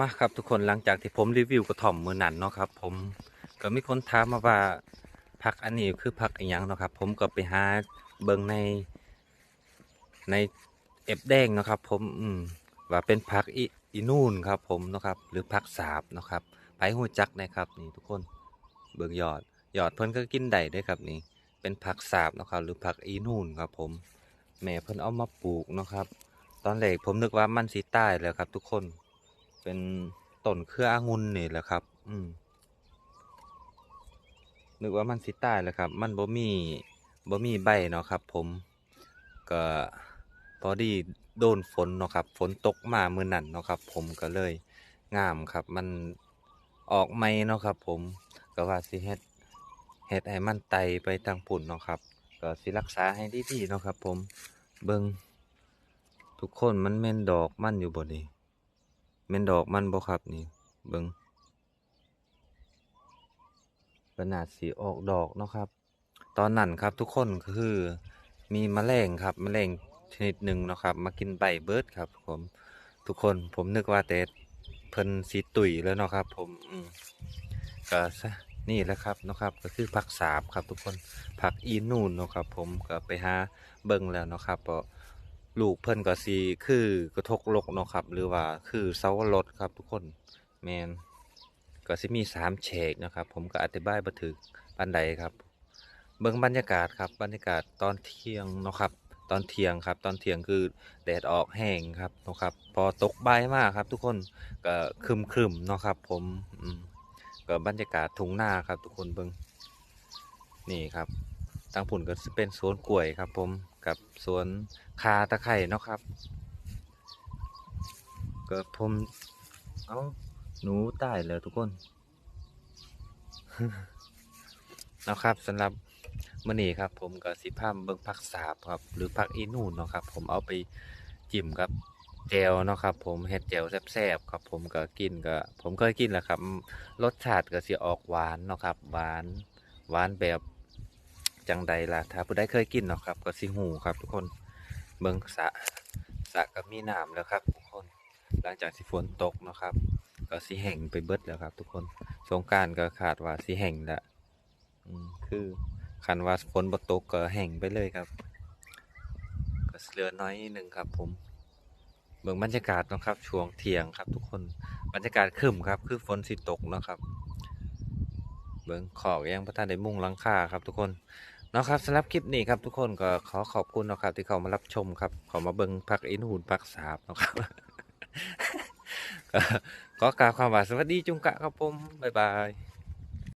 มาครับทุกคนหลังจากที่ผมรีวิวกระถ่อมมือนันเนาะครับ ผมก็มีคนถามมาว่าผักอันนี้คือผักอีหยังเนาะครับ ผมก็ไปหาเบิ่งในในเอฟแดงเนาะครับ ผมอืมว่าเป็นผักอีอีนูนครับ ผมเนาะครับ หรือผักสาบเนาะครับไปหูจักนะครับ นี่ทุกคนเบิ่งยอดยอดเพิ่นก็กินได้ด้วยครับนี่ เป็นผักสาบเนาะครับ หรือผักอีนูนครับ ผมแม่เพิ่นเอามาปลูกเนาะครับ ตอนแรกผมนึกว่ามันสิตายแล้วครับ ทุกคน เป็นต้นเครือองุ่นนี่แหละครับ อืมนึกว่ามันสิตายแล้วครับ มันบ่มีบ่มีใบเนาะครับ ผมก็พอดีโดนฝนเนาะครับ ฝนตกมาเมื้อนั้นเนาะครับ ผมก็เลยงามครับ มันออกใหม่เนาะครับ ผมก็ว่าสิเฮ็ดเฮ็ดให้มันไตไปทางปุ่นเนาะครับ ก็สิรักษาให้ดีๆเนาะครับ ผมเบิ่งทุกคนมันแม่นดอกมันอยู่บ่นี่ แม่นดอกมันบ่ครับนี่เบิ่งขนาดสีออกดอกเนาะครับ ตอนนั้นครับทุกคนคือมีแมลงครับแมลงชนิดหนึ่งเนาะครับ มากินใบเบิดครับ ผมทุกคนผมนึกว่าแต่เพิ่นสีตุ๋ยแล้วเนาะครับผมอืมก็นี่แหละครับเนาะครับ ก็คือผักสาบครับ ทุกคนผักอีนูนเนาะครับ ผมก็ไปหาเบิ่งแล้วเนาะครับเพราะ ลูกเพิ่นก็สิคือกระทกลกเนาะครับ หรือว่าคือเสาวรถครับทุกคนแมนก็สิมีสามเฉกนะครับ ผมก็อธิบายบ่ถึกปานใดครับ เบิ่งบรรยากาศครับบรรยากาศตอนเที่ยงเนาะครับ ตอนเที่ยงครับ ตอนเที่ยงคือแดดออกแห้งครับเนาะครับ พอตกบ่ายมากครับ ทุกคนก็ครึมๆเนาะครับ ผมก็บรรยากาศทุ่งนาครับ ทุกคนเบิ่งนี่ครับ ทางผุ่นก็เป็นสวนกล้วยครับ ผมกับสวนคาตะไคร่เนาะครับก็ผมเอาหนูตายแล้วทุกคนเนาะครับสำหรับมื้อนี้ครับ ผมก็สิพามเบิ่งผักสาบครับ หรือผักอีนูนเนาะครับ ผมเอาไปจิ้มกับแจวเนาะครับ ผมเฮ็ดแจวแซ่บๆครับ ผมก็กินก็ผมเคยกินแหล้วครับ รสชาติก็สิออกหวานเนาะครับ หวานหวานแบบ จังใดล่ะถ้าผู้ใดเคยกินเนาะครับก็สิหูครับทุกคนเบิ่งสะสะก็มีน้ำแล้วครับทุกคน หลังจากสิฝนตกเนาะครับ ก็สิแห้งไปเบิดแล้วครับ ทุกคนสงการก็คาดว่าสิแห้งแล้วอืมคือคันว่าฝนบ่ตกก็แห้งไปเลยครับ ก็เหลือน้อยนึงครับ ผมเบิ่งบรรยากาศนะครับ ช่วงเที่ยงครับ ทุกคน บรรยากาศครึ้มครับ คือฝนสิตกนะครับ เบิ่งขอกยังพระท่านได้มุ่งลังคาครับ ทุกคน นะครับสำหรับคลิปนี้ครับทุกคนก็ขอขอบคุณนะครับ ที่เขามารับชมครับขอมาเบิงพักอินหูนพักสาบนะครับก็ขอกล่าวความว่าสวัสดีจุงกะครับผมบ๊ายบาย